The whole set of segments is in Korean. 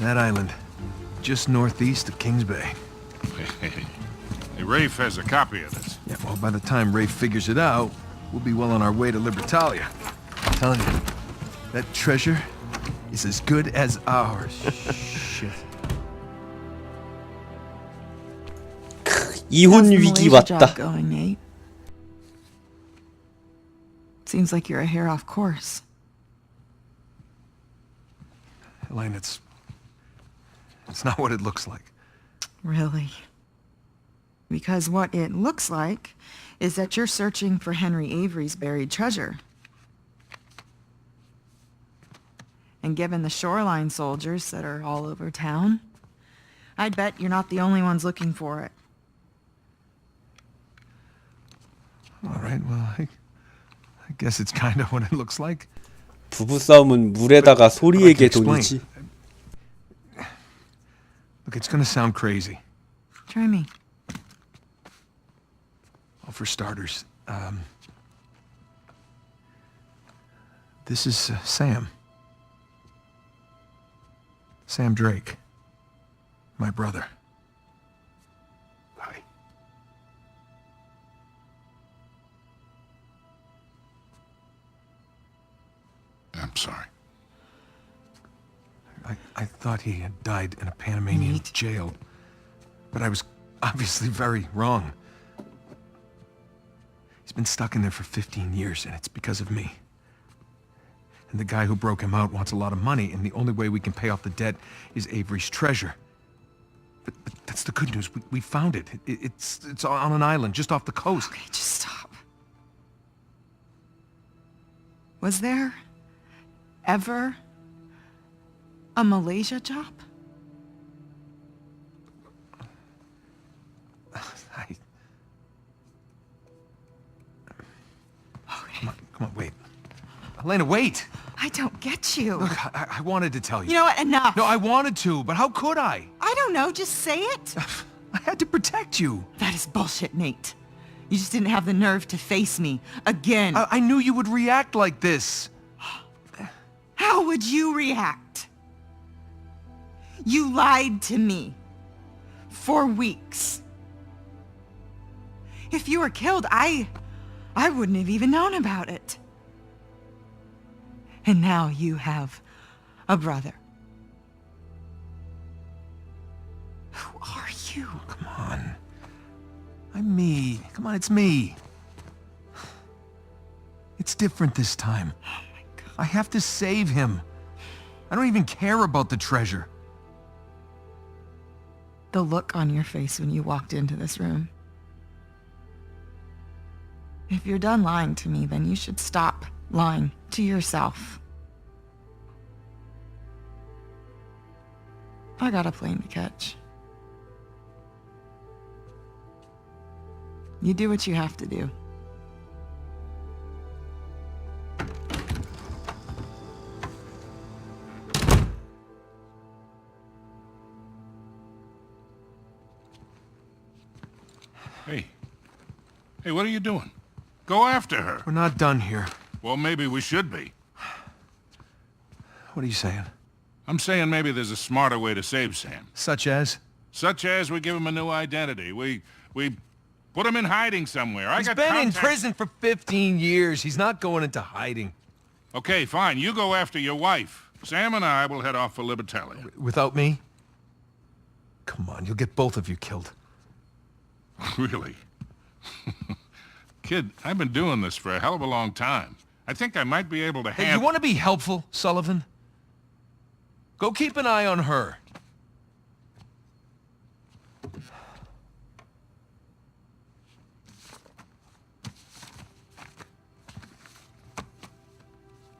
That island, just northeast of Kings Bay. Hey, Rafe has a copy of this. Yeah, well, by the time Ray figures it out, we'll be well on our way to Libertalia. I'm telling you, that treasure is as good as ours. Shit. 이혼 How's the 위기 Malaysia job 왔다. going, Nate? Seems like you're a hair off course. Elaine, it's... It's not what it looks like. Really? Because what it looks like is that you're searching for Henry Avery's buried treasure. And given the shoreline soldiers that are all over town, I'd bet you're not the only ones looking for it. All right, well, I, I guess it's kind of what it looks like. 부부싸움은 물에다가 소리에게 explain. 돈이지. Look, it's gonna sound crazy. Try me. Well, for starters, um... This is uh, Sam. Sam Drake. My brother. Hi. I'm sorry. I, I thought he had died in a Panamanian Neat. jail, but I was obviously very wrong. He's been stuck in there for 15 years, and it's because of me. And the guy who broke him out wants a lot of money, and the only way we can pay off the debt is Avery's treasure. But, but that's the good news. We, we found it. it. It's it's on an island just off the coast. Okay, just stop. Was there ever a Malaysia job? I, Okay. come on, come on, wait. Elena, wait! I don't get you. Look, I, I wanted to tell you. You know what? Enough. No, I wanted to, but how could I? I don't know. Just say it. I had to protect you. that is bullshit, Nate. You just didn't have the nerve to face me again. I, I knew you would react like this. How would you react? You lied to me for weeks. If you were killed, I I wouldn't have even known about it. And now you have a brother. Who are you? Come on. I'm me. Come on, it's me. It's different this time. Oh my god. I have to save him. I don't even care about the treasure. The look on your face when you walked into this room. If you're done lying to me, then you should stop lying to yourself. I got a plane to catch. You do what you have to do. Hey, what are you doing? Go after her. We're not done here. Well, maybe we should be. What are you saying? I'm saying maybe there's a smarter way to save Sam. Such as? Such as we give him a new identity. We, we put him in hiding somewhere. I He's got been in prison for 15 years. He's not going into hiding. Okay, fine. You go after your wife. Sam and I will head off for Libertalia. Without me? Come on, you'll get both of you killed. Really? Kid, I've been doing this for a hell of a long time. I think I might be able to Hey, handle... you want to be helpful, Sullivan? Go keep an eye on her.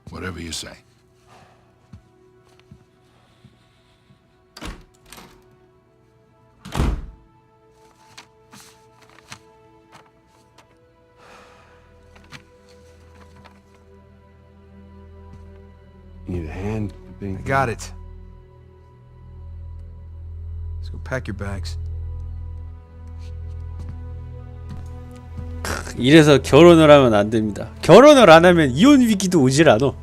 Whatever you say. Need a hand I got it. Let's go pack your bags. 이래서 결혼을 하면 안 됩니다. 결혼을 안 하면 이혼 위기도 오질 않아.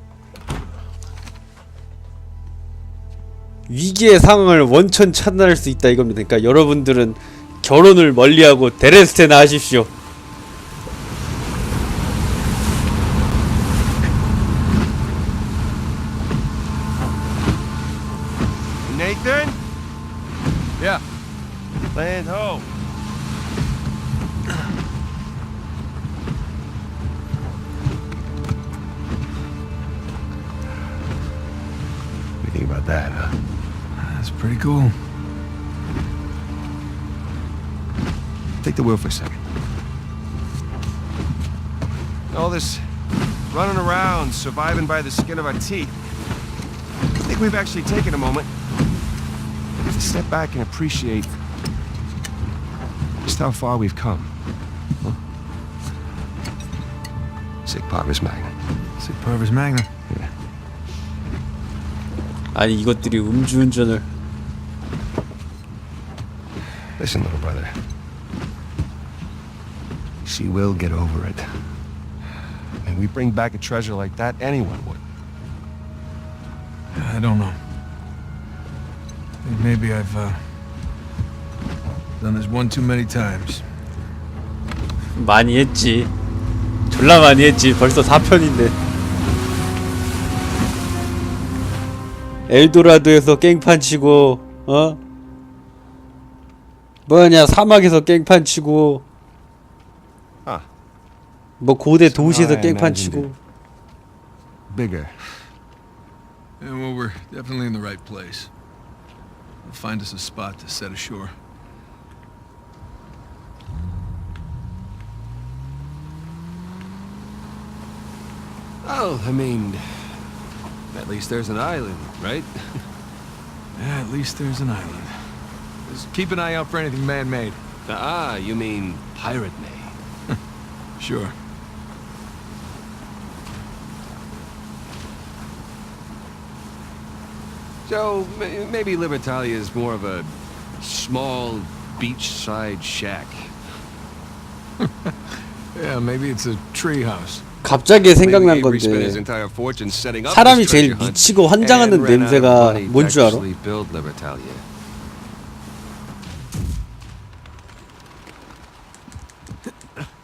위기의 상황을 원천 차단할 수 있다 이겁니다. 그러니까 여러분들은 결혼을 멀리하고 데레스테나 하십시오. wheel for a second. All this running around, surviving by the skin of our teeth. I think we've actually taken a moment to step back and appreciate just how far we've come. Huh? Sic Parvis Magna. Sic Parvis Magna. 아니 이것들이 음주운전을 Listen, little brother. She will get over it. And we bring back a treasure like that, anyone would. I don't know. I maybe I've uh, done this one too many times. 많이 했지. 졸라 많이 했지. 벌써 4편인데. 엘도라도에서 깽판 치고 어? 뭐냐 사막에서 깽판 치고 아. 뭐 고대 도시에서 I 깽판 imagined 치고 Bigger. Yeah, well, we're definitely in the right place. We'll find us a spot to set ashore. Oh, I mean, at least there's an island, right? Yeah, at least there's an island. Just keep an eye out for anything man-made. Ah, you mean pirate made. Sure. So ma- maybe Libertalia is more of a small beachside shack. Yeah, maybe it's a tree house. 갑자기 생각난 건데 사람이 제일 미치고 환장하는 냄새가 뭔 줄 알아?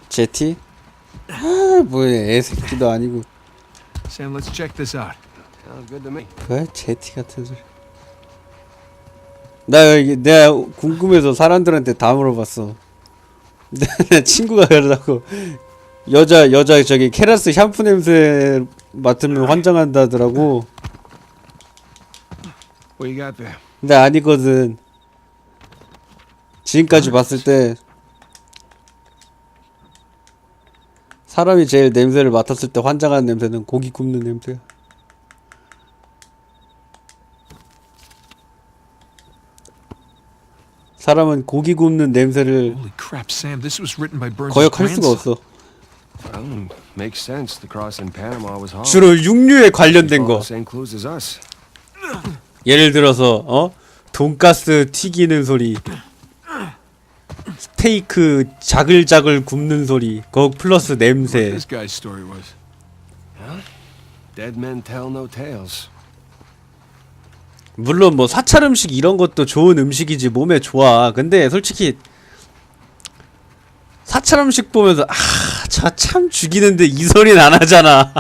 제티? 아 뭐야 애새끼도 아니고 Sam, let's check this out. 그 제티 같은 소리. 나 여기 내가 궁금해서 사람들한테 다 물어봤어. 내 친구가 그러다고 여자 여자 저기 케라스 샴푸 냄새 맡으면 환장한다더라고? 근데 아니거든. 지금까지 봤을 때 사람이 제일 냄새를 맡았을 때 환장하는 냄새는 고기 굽는 냄새야 사람은 고기 굽는 냄새를 거역할 수가. 없어. 주로 육류에 관련된 거. 예를 들어서 어 돈가스 튀기는 소리 스테이크 자글자글 굽는 소리 거 플러스 냄새. Dead men tell no tales. 물론 뭐 사찰 음식 이런 것도 좋은 음식이지 몸에 좋아. 근데 솔직히 사찰 음식 보면서 아 저 참 죽이는데 이 소리는 안 하잖아.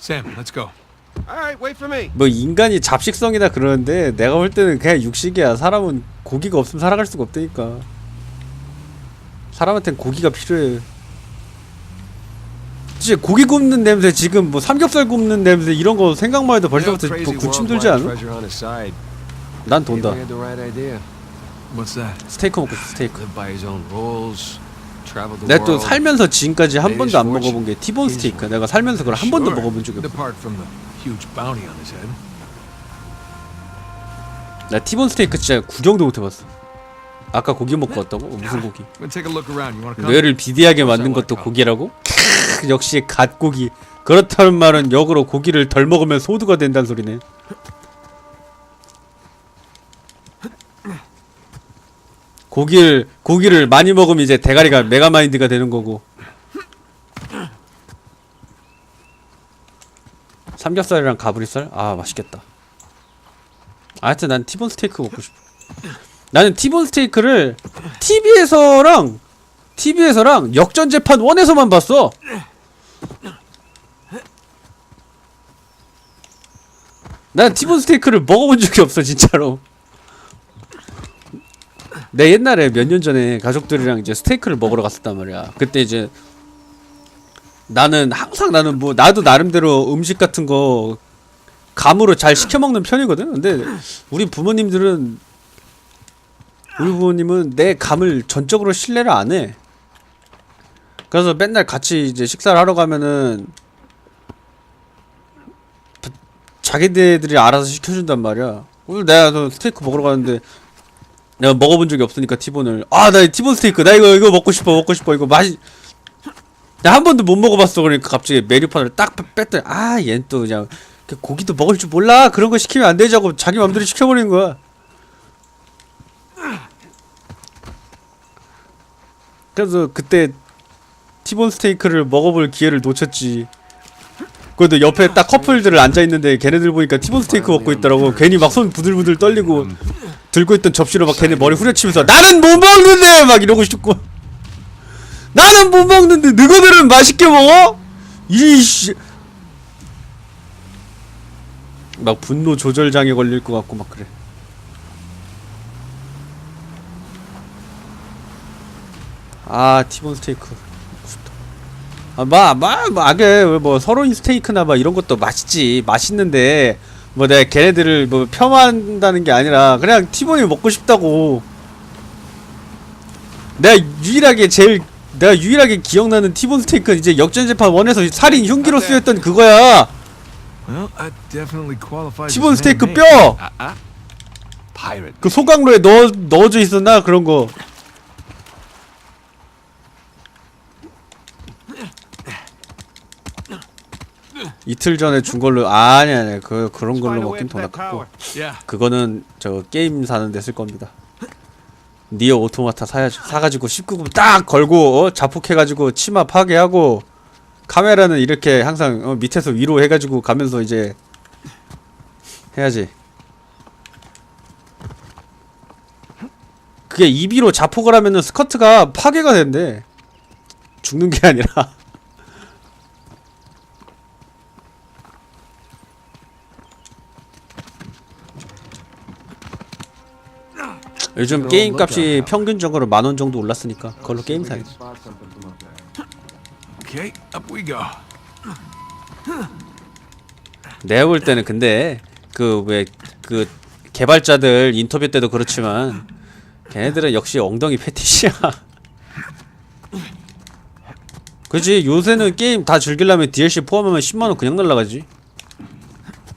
Sam, let's go. All right, wait for me. 뭐 인간이 잡식성이다 그러는데 내가 볼 때는 그냥 육식이야. 사람은 고기가 없으면 살아갈 수가 없다니까. 사람한텐 고기가 필요해 진짜 고기 굽는 냄새 지금 뭐 삼겹살 굽는 냄새 이런 거 생각만 해도 벌써부터 뭐 군침 돌지 않아? 난 돈다? 스테이크 먹고 스테이크 Live by his own rules. Travel the 내가 또 world. 살면서 지금까지 한 번도 안 먹어본 게 티본 스테이크 내가 살면서 그걸 한 번도 먹어본 적이 없어. 나 티본 스테이크 진짜 구경도 못 해봤어 아까 고기 먹고 왔다고? 어, 무슨 고기? 뇌를 비대하게 만든 것도 고기라고? 캬, 역시 갓고기. 그렇다는 말은 역으로 고기를 덜 먹으면 소두가 된다는 소리네. 고기를 고기를 많이 먹으면 이제 대가리가 메가마인드가 되는 거고. 삼겹살이랑 가브리살? 아 맛있겠다 하여튼 난 티본 스테이크 먹고 싶어 나는 티본 스테이크를 TV에서랑 TV에서랑 역전 재판 1에서만 봤어 난 티본 스테이크를 먹어본 적이 없어 진짜로 내 옛날에 몇 년 전에 가족들이랑 이제 스테이크를 먹으러 갔었단 말이야 그때 이제 나는 항상 나는 뭐 나도 나름대로 음식 같은 거 감으로 잘 시켜 먹는 편이거든. 근데 우리 부모님들은 우리 부모님은 내 감을 전적으로 신뢰를 안 해. 그래서 맨날 같이 이제 식사를 하러 가면은 자기네들이 알아서 시켜준단 말이야. 오늘 내가 또 스테이크 먹으러 가는데 내가 먹어본 적이 없으니까 티본을. 아 나 티본 스테이크. 나 이거 이거 먹고 싶어 먹고 싶어. 이거 맛이 나 한 번도 못 먹어봤어. 그러니까 갑자기 메뉴판을 딱 빼- 뺐더니 아 얘는 또 그냥 그 고기도 먹을 줄 몰라. 그런 거 시키면 안 되자고 자기 맘대로 시켜버리는 거야. 그래서 그때 티본 스테이크를 먹어볼 기회를 놓쳤지. 그래도 옆에 딱 커플들 앉아있는데 걔네들 보니까 티본 스테이크 먹고 있더라고. 괜히 막 손 부들부들 떨리고 들고 있던 접시로 막 걔네 머리 후려치면서 나는 못 먹는데! 막 이러고 싶고. 나는 못 먹는데 너희들은 맛있게 먹어? 이씨. 막 분노 조절 장애 걸릴 것 같고 막 그래. 아 티본 스테이크 아 마마 아게 뭐 서로인 스테이크나 막 이런 것도 맛있지 맛있는데 뭐 내가 걔네들을 뭐 폄하한다는 게 아니라 그냥 티본이 먹고 싶다고 내가 유일하게 제일 내가 유일하게 기억나는 티본 스테이크는 이제 역전재판 1에서 살인 흉기로 쓰였던 그거야 that definitely qualifies. 티본 스테이크. 뼈! Uh-uh. Pirate. 그 소강로에 넣어, 넣어져 있었나? 그런 거. 이틀 전에 준 걸로 아니 아니 그 그런 걸로 먹긴 돈 아깝고. 그거는 저 게임 사는 데 쓸 겁니다. 니어 오토마타 사야지 사가지고 19금 딱 걸고 어? 자폭해가지고 치마 파괴하고 카메라는 이렇게 항상 어, 밑에서 위로 해가지고 가면서 이제 해야지. 그게 입이로 자폭을 하면은 스커트가 파괴가 된대. 죽는 게 아니라. 요즘 게임 값이 평균적으로 만 원 정도 올랐으니까 그걸로 게임 사야 돼. Okay, up we go. 내가 볼 때는 근데 그 왜 그 개발자들 인터뷰 때도 그렇지만 걔네들은 역시 엉덩이 패티시야. 그지 요새는 게임 다 즐기려면 DLC 포함하면 10만 원 그냥 날라가지.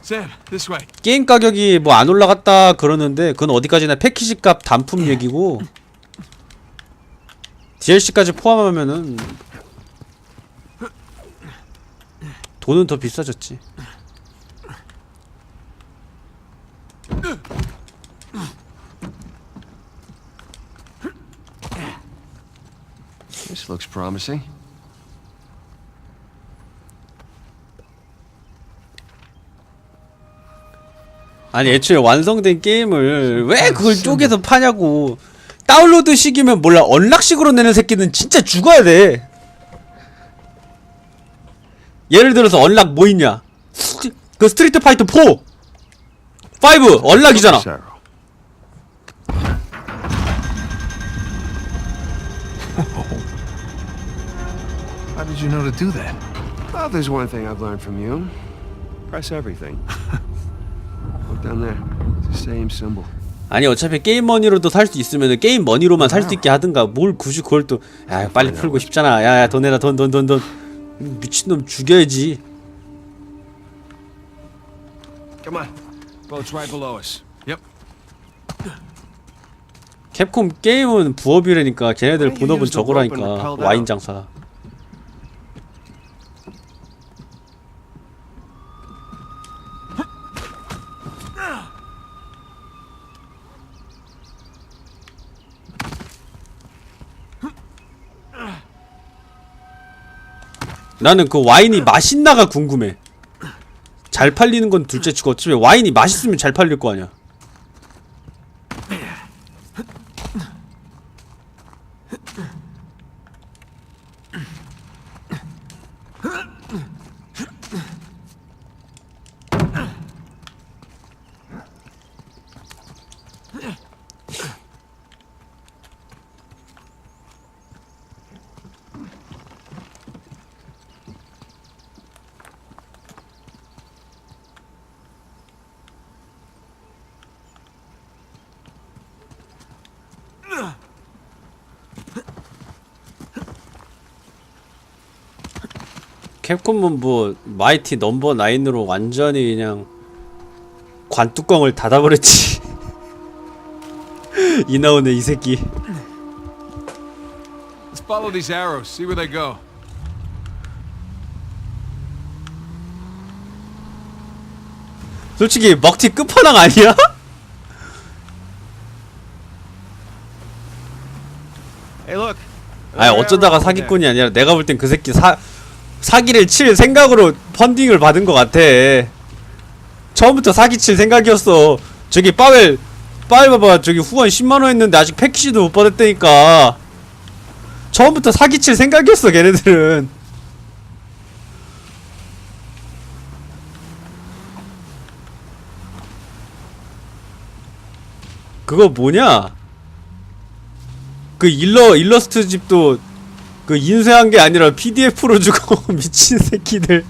Sam, this way. 게임 가격이 뭐 안 올라갔다 그러는데 그건 어디까지나 패키지 값 단품 얘기고 DLC까지 포함하면은 돈은 더 비싸졌지. This looks promising. 아니 애초에 완성된 게임을 왜 그걸 쪼개서 파냐고 다운로드 식이면 몰라 언락식으로 내는 새끼는 진짜 죽어야 돼 예를 들어서 언락 뭐 있냐 스트, 그 스트리트 파이터 4 5 언락이잖아. How did you know to do that? Well, there's one thing I've learned from you. Press everything. Look down there. It's the same symbol. 아니 어차피 게임 머니로도 살 수 있으면 게임 머니로만 살 수 있게 하든가 뭘 굳이 그걸 또야 빨리 풀고 싶잖아 야야 돈 내라 돈 돈 돈 돈 미친놈 죽여야지 Come on. Boat's right below us. Yep. 캡콤 게임은 부업이라니까 걔네들 본업은 저거라니까 와인? 장사 나는 그 와인이 맛있나가 궁금해 잘 팔리는 건 둘째치고 어차피 와인이 맛있으면 잘 팔릴 거 아니야. 캡콤은 뭐 마이티 넘버 9으로 완전히 그냥 관뚜껑을 닫아버렸지. 이 나오네 이 새끼. Let's follow these arrows, see where they go. 솔직히 먹튀 끝판왕 아니야? Hey, look. 아니 어쩌다가 사기꾼이 아니라 내가 볼 땐 그 새끼 사 사기를 칠 생각으로 펀딩을 받은 것 같아. 처음부터 사기 칠 생각이었어. 저기 빠웰 빠웰 봐봐 저기 후원 10만 원 했는데 아직 패키지도 못 받았다니까. 처음부터 사기 칠 생각이었어 걔네들은. 그거 뭐냐? 그 일러 일러스트 집도 그 인쇄한 게 아니라 PDF로 주고 미친 새끼들.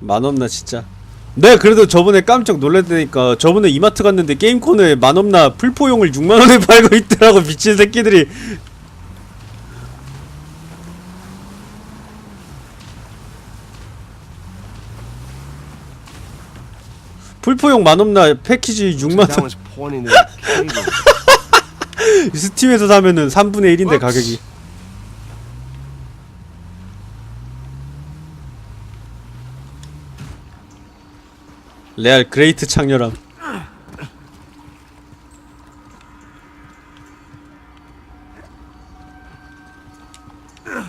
만없나 진짜. 네 그래도 저번에 깜짝 놀랐다니까. 저번에 이마트 갔는데 게임 코너에 만없나 풀포용을 6만원에 팔고 있더라고 미친 새끼들이. 풀포용 만없나 패키지 That 6만원. was pointing to the cable. 스팀에서 사면은 3분의 1인데 가격이 레알 그레이트 창렬함.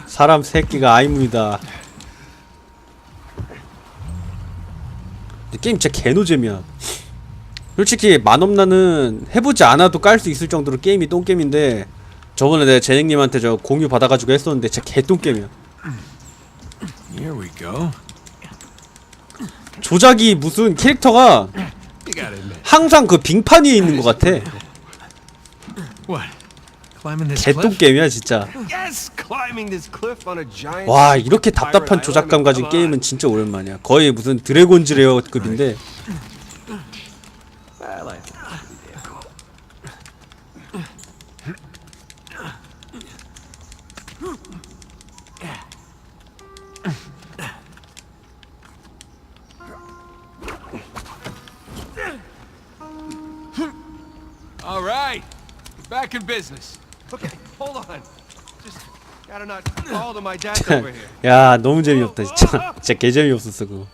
사람 새끼가 아이문이다. 근데 게임 진짜 개노잼이야. 솔직히 만업나는 해보지 않아도 깔 수 있을 정도로 게임이 똥게임인데 저번에 내가 재생님한테 저 공유 받아가지고 했었는데 진짜 개똥게임이야. Here we go. 조작이 무슨 캐릭터가. 항상 그 빙판 위에 있는 것 같아 cliff? 개똥 게임이야 진짜. 와 이렇게 답답한 조작감. 가진. 게임은 진짜 오랜만이야 거의 무슨 드래곤즈 레어급인데 Back in business. Okay, hold on. Just gotta not fall to my death over here. 야 너무 재미없다 진짜 진짜 개 재미없었어 그거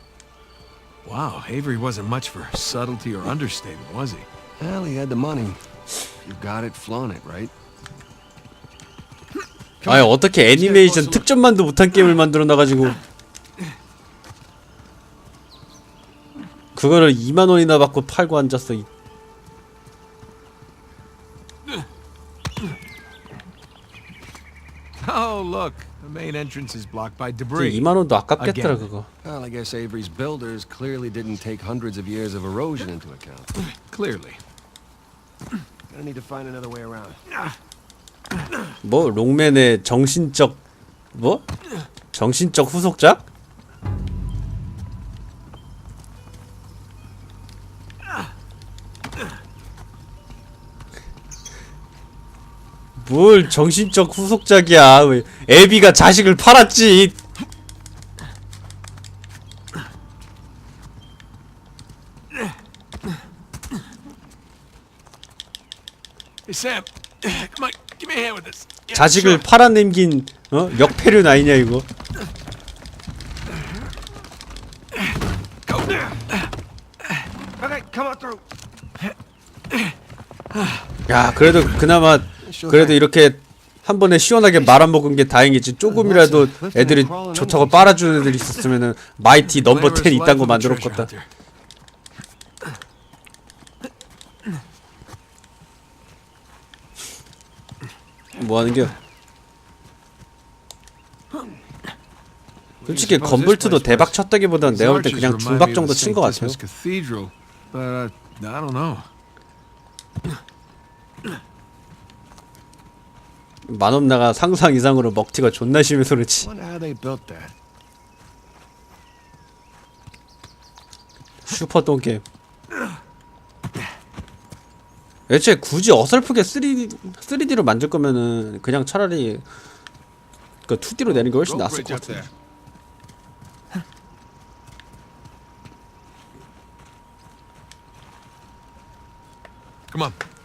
Wow, Avery wasn't much for subtlety or understatement, was he? Well, he had the money. You got it, flaunt it, right? 아니 어떻게 애니메이션 특전만도 못한 게임을 만들어 놔가지고 그거를 2만 원이나 받고 팔고 앉았어 이 Oh, look. The main entrance is blocked by debris. 2만 원도 아깝겠더라 Again. 그거 Well, I guess Avery's builders clearly didn't take hundreds of years of erosion into account. Clearly. Gonna need to find another way around. 뭐 롱맨의 정신적 뭐? 정신적 후속작? 뭘 정신적 후속작이야. 왜 애비가 자식을 팔았지? 자식을 팔아넘긴 어? 역패륜 아니냐 이거? 야 그래도 그나마 그래도 이렇게 한 번에 시원하게 말아먹은 게 다행이지. 조금이라도 애들이 좋다고 빨아주는 애들 있었으면은 마이티 넘버 10 이딴 거 만들었겠다. 뭐 하는겨 솔직히 건볼트도 대박 쳤다기보단 내가 볼 때 그냥 중박 정도 친거 같아요 Cathedral, but uh, I don't know. 만업나가 상상 이상으로 먹튀가 존나 심해서 그렇지. 슈퍼 똥게임 애초에 굳이 어설프게 3D, 3D로 만들 거면은 그냥 차라리 그 2D로 내는 게 훨씬 낫을 것 같아. Come on.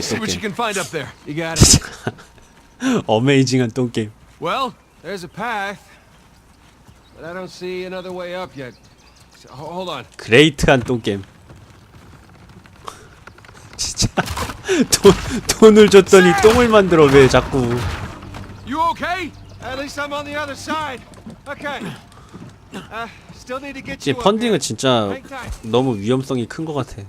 See what you 개똥게임 can find up there. You got it. 어메이징한 똥게임 Well, there's a path, but I don't see another way up yet. So, ho- hold on. 그레이트한 똥게임 진짜 돈, 돈을 줬더니 똥을 만들어 왜 자꾸 You okay? At least I'm on the other side. Okay. Uh, still need to get 이제 you up 펀딩은 here. 진짜. 너무 위험성이 큰 것 같아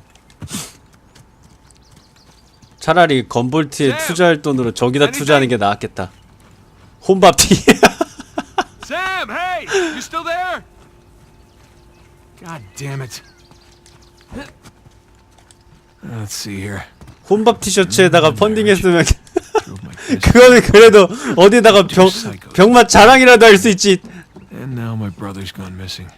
차라리 건볼트에! 투자할 돈으로 저기다 투자하는 게 나았겠다 혼밥티 Sam, hey, you still there? God damn it. Let's see here. 혼밥 티셔츠에다가 펀딩했으면. 그거는 그래도 어디다가 병 병맛 자랑이라도 할 수 있지 And now my brother's gone missing.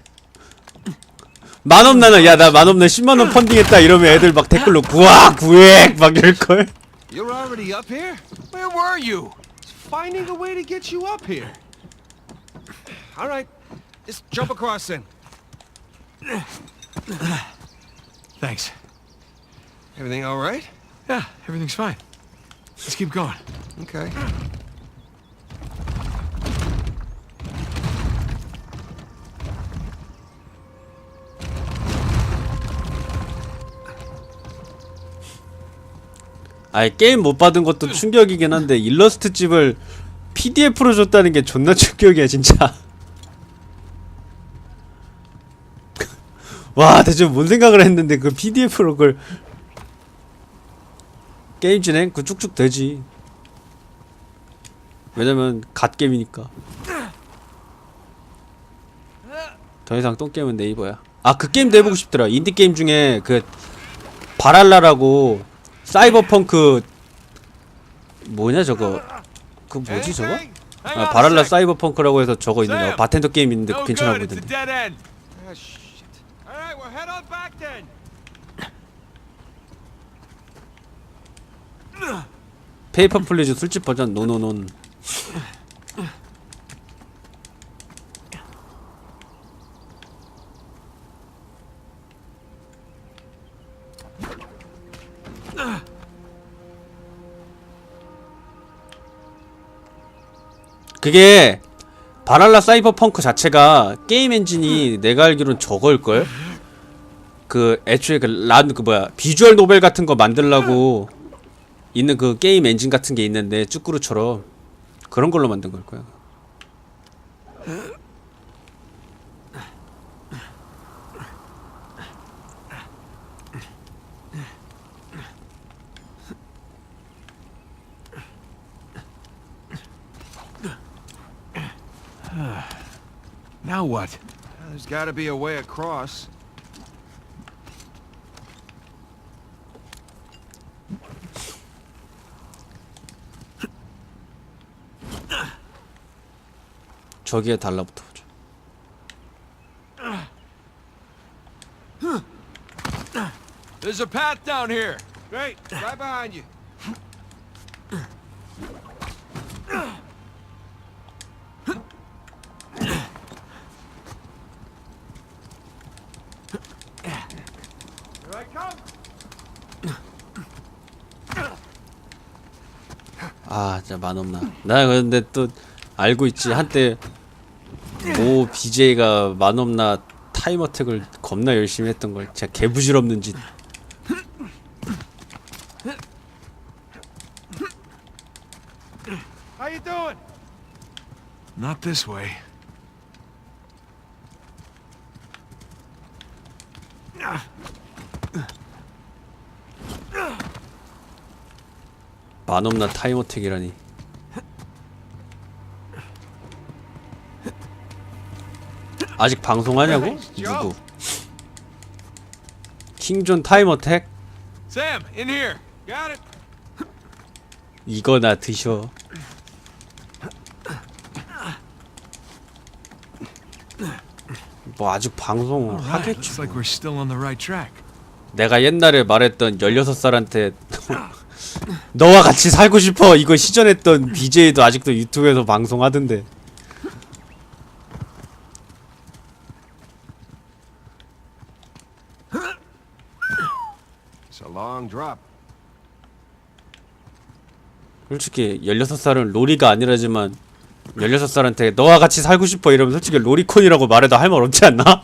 만원 나는 야나 만원나 10만원 펀딩했다 이러면 애들 막 댓글로 구악 구액 막 이럴걸 You're already up here? Where were you? Finding a way to get you up here. All right, just jump across then. Thanks. Everything all right? Yeah, everything's fine. Let's keep going. Okay. 아예 게임 못 받은 것도 충격이긴 한데 일러스트 집을 PDF로 줬다는 게 존나 충격이야 진짜. 와 대체 뭔 생각을 했는데 그 PDF로 그걸 게임 진행? 그 쭉쭉 되지. 왜냐면 갓게임이니까. 더 이상 똥게임은 네이버야. 아 그 게임도 해보고 싶더라. 인디게임 중에 그 바랄라라고 사이버펑크 뭐냐 저거 그 뭐지 저거? 아, 바랄라. 사이버펑크라고 해서 저거 있는데 Sam! 바텐더 게임 있는데 그거 괜찮아 보이던데. Ah. 페이퍼 플리즈 술집 버전 노노논 그게 바랄라 사이버펑크 자체가 게임 엔진이 내가 알기로는 저걸걸? 그 애초에 그란그 그 뭐야 비주얼 노벨 같은 거 만들라고 있는 그 게임 엔진 같은 게 있는데 쭈꾸루처럼 그런 걸로 만든 걸 거야. Now what? There's got to be a way across. 저기에 달라붙어 보자. There's a path down here. Great, right behind you. 만없나. 나 근데 또 알고 있지. 한때 모 BJ가 만없나 타임어택을 겁나 열심히 했던 걸 진짜 개부질없는 짓 How you doing? Not this way. 만없나 타임어택이라니 아직 방송하냐고? 누구? 킹존 타임어택? Sam, in here. Got it. 이거나 드셔 뭐 아직 방송 Right, 하겠지 looks like we're still on the right track. 내가 옛날에 말했던 16살한테 너와 같이 살고 싶어 이거 시전했던 BJ도 아직도 유튜브에서 방송하던데 It's a long drop. 솔직히 16살은 로리가 아니라지만 16살한테 너와 같이 살고 싶어 이러면 솔직히 로리콘이라고 말해도 할 말 없지 않나?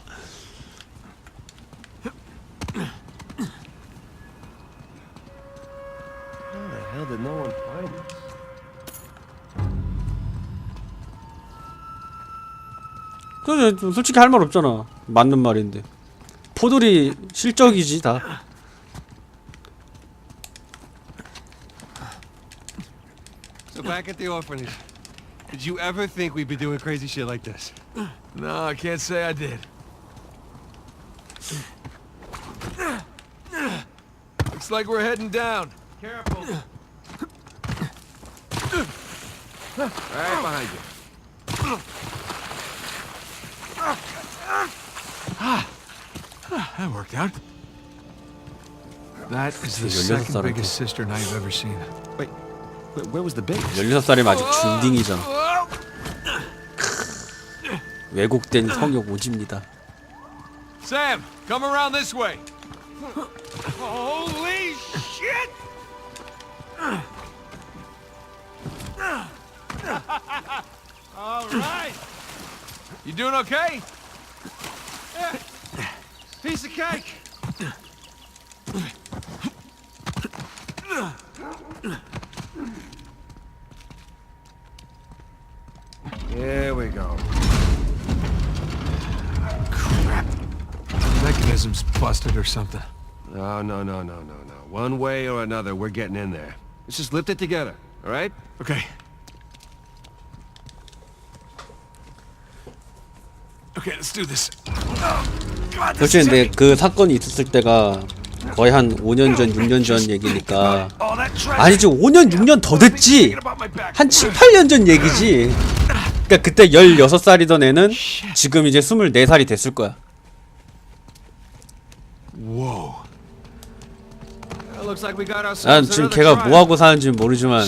솔직히 할 말 없잖아. 맞는 말인데. 포돌이 실적이지 다 back at the orphanage. Did you ever think we'd be doing crazy shit like this? No, I can't say I did. Looks like we're heading down. Careful. Right behind you. Ah, that worked out. That is the second biggest cistern I've ever seen. Wait, wait, where was the base? 16살이면 아직 중딩이잖아 왜곡된 성욕 오집니다 Sam, come around this way. Holy shit! All right. You doing okay? Piece of cake! Here we go. Mechanism's busted or something. No, no, no, no, no, no. One way or another, we're getting in there. Let's just lift it together, all right? Okay. Okay, let's do this. Oh, God, this 솔직히 is 근데. 그 사건이 있었을 때가 거의 한 5년 전, 6년 전 얘기니까. 아니지 5년, 6년 더 됐지. 한 7, 8년 전 얘기지 그니까 그때 16살이던 애는 지금 이제 24살이 됐을 거야 난 지금 걔가. 뭐하고 사는지 모르지만.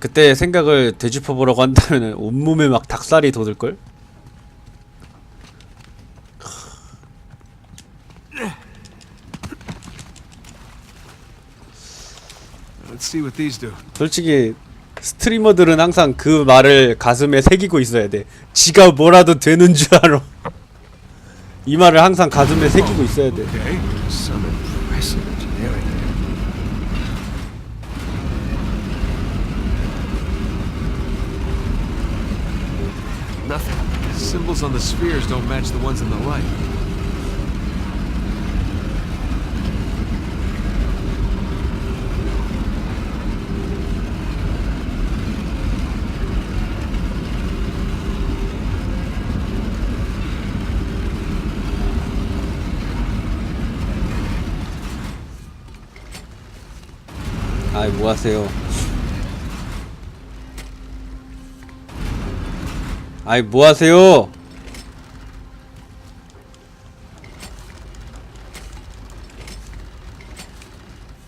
그때 생각을 되짚어보라고 한다면 온몸에 막 닭살이 돋을걸? 솔직히 스트리머들은 항상 그 말을 가슴에 새기고 있어야 돼 지가 뭐라도 되는 줄 알아 이 말을 항상 가슴에 새기고 있어야 돼. Symbols on the spheres don't match the ones in the light. 뭐 하세요. 아이 뭐 하세요?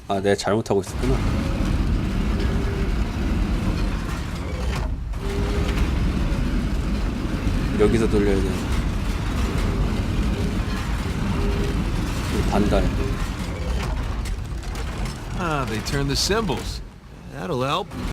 아 내가 잘못하고 있었구나. 여기서 돌려야 돼. 반달 they turned the symbols. That'll help.